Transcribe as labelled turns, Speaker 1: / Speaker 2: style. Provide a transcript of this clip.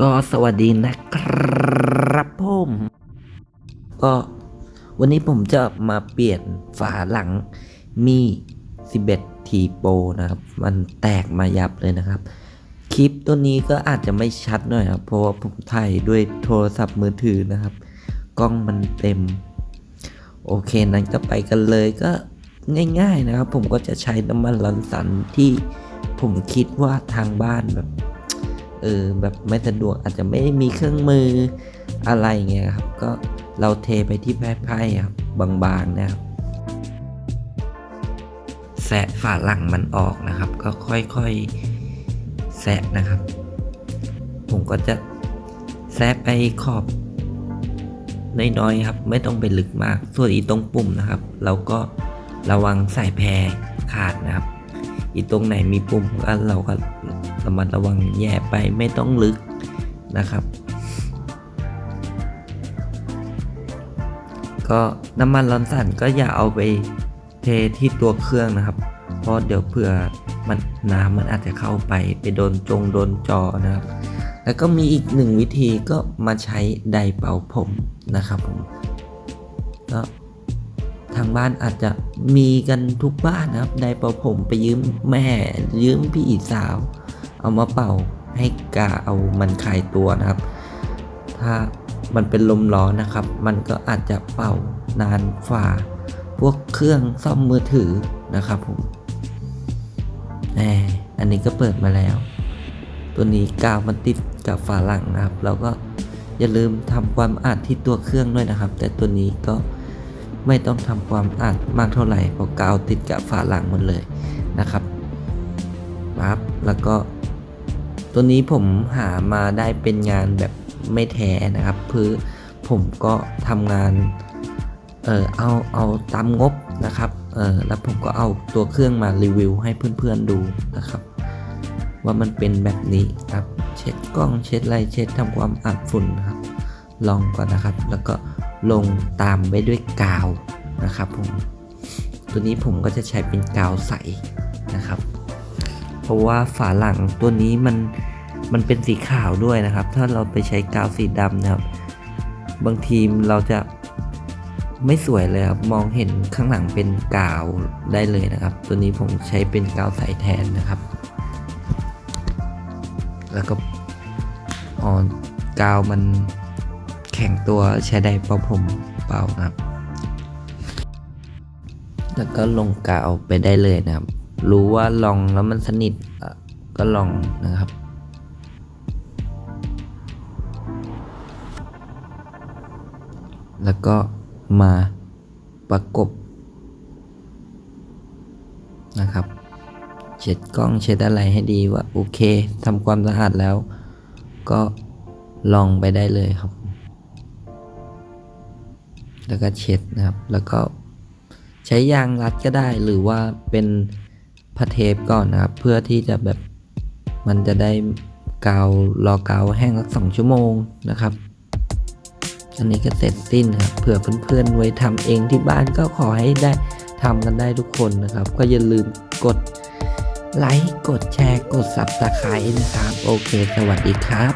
Speaker 1: ก็สวัสดีนะครับผมก็วันนี้ผมจะมาเปลี่ยนฝาหลังมี 11ทีโปนะครับ มันแตกมายับเลยนะครับ คลิปตัวนี้ก็อาจจะไม่ชัดหน่อยครับ เพราะว่าผมถ่ายด้วยโทรศัพท์มือถือนะครับ กล้องมันเต็ม โอเคนั้นก็ไปกันเลยก็ง่าย ๆนะครับ ผมก็จะใช้น้ำมันลันสันที่ผมคิดว่าทางบ้านแบบ เออแบบไม่สะดวกอาจจะไม่ได้มีเครื่องมืออะไรเงี้ยครับ ก็เราเทไปที่ไพ่ครับบางๆนะครับแสะฝาหลังมันออกนะครับ ก็ค่อยๆแสะนะครับ ผมก็จะแซะไปขอบน้อยๆครับ ไม่ต้องไปลึกมาก ส่วนอีตรงปุ่มนะครับ เราก็ระวังสายแพรขาดนะครับ อีตรงไหนมีปุ่มก็เราก็ ระมัดระวังแย่ไปไม่ต้องลึกนะครับ ก็น้ำมันร้อนสั่นก็อย่าเอาไปเทที่ตัวเครื่องนะครับ เพราะเดี๋ยวเผื่อมันน้ำมันอาจจะเข้าไปไปโดนจงโดนจอนะครับ แล้วก็มีอีกหนึ่งวิธีก็มาใช้ไดเป่าผมนะครับผมก็ทางบ้านอาจจะมีกันทุกบ้านนะครับไดเป่าผมไปยืมแม่ยืมพี่สาว เอามาเป่าให้กาเอามันคลายตัวนะครับ ถ้ามันเป็นลมร้อนนะครับ มันก็อาจจะเป่านานฝ่า พวกเครื่องซ่อมมือถือนะครับผมแหมอันนี้ก็เปิดมาแล้ว ตัวนี้กาวมันติดกับฝาหลังนะครับ เราก็อย่าลืมทำความสะอาดที่ตัวเครื่องด้วยนะครับ แต่ตัวนี้ก็ไม่ต้องทำความสะอาดมากเท่าไหร่เพราะกาวติดกับฝาหลังหมดเลยนะครับปั๊บแล้วก็ ตัวนี้ผมหามาได้เป็นงานแบบไม่แท้นะครับคือผมก็ทำงานเออเอาเอาตามงบนะครับเออแล้วผมก็เอาตัวเครื่องมารีวิวให้เพื่อนๆดูนะครับ ว่ามันเป็นแบบนี้ครับเช็ดกล้องเช็ดไรเช็ดทำความสะอาดฝุ่นครับ ลองก่อนนะครับ แล้วก็ลงตามไปด้วยกาวนะครับผมตัวนี้ผมก็จะใช้เป็นกาวใส เพราะว่าฝาหลังตัวนี้มันมันเป็นสีขาวด้วยนะครับ ถ้าเราไปใช้กาวสีดำนะครับ บางทีเราจะไม่สวยเลยครับ มองเห็นข้างหลังเป็นกาวได้เลยนะครับ ตัวนี้ผมใช้เป็นกาวใสแทนนะครับ แล้วก็อ๋อกาวมันแข็งตัวใช้ได้เป่าผมเป่านะครับ แล้วก็ลงกาวไปได้เลยนะครับ รู้ว่าลองแล้วมันสนิทก็ลองนะครับ แล้วก็มาประกบนะครับเช็ดกล้องเช็ดอะไรให้ดีว่าโอเคทำความสะอาดแล้ว ก็ลองไปได้เลยครับ แล้วก็เช็ดนะครับ แล้วก็ใช้ยางรัดก็ได้หรือว่าเป็น พาเทปก่อนนะครับ เพื่อที่จะแบบมันจะได้กาวรอกาวแห้งสักสองชั่วโมงนะครับ อันนี้ก็เสร็จสิ้นครับเผื่อเพื่อนๆไว้ทำเองที่บ้านก็ขอให้ได้ทำกันได้ทุกคนนะครับ ก็อย่าลืมกดไลค์ กดแชร์ กด Subscribe นะครับ โอเค สวัสดีครับ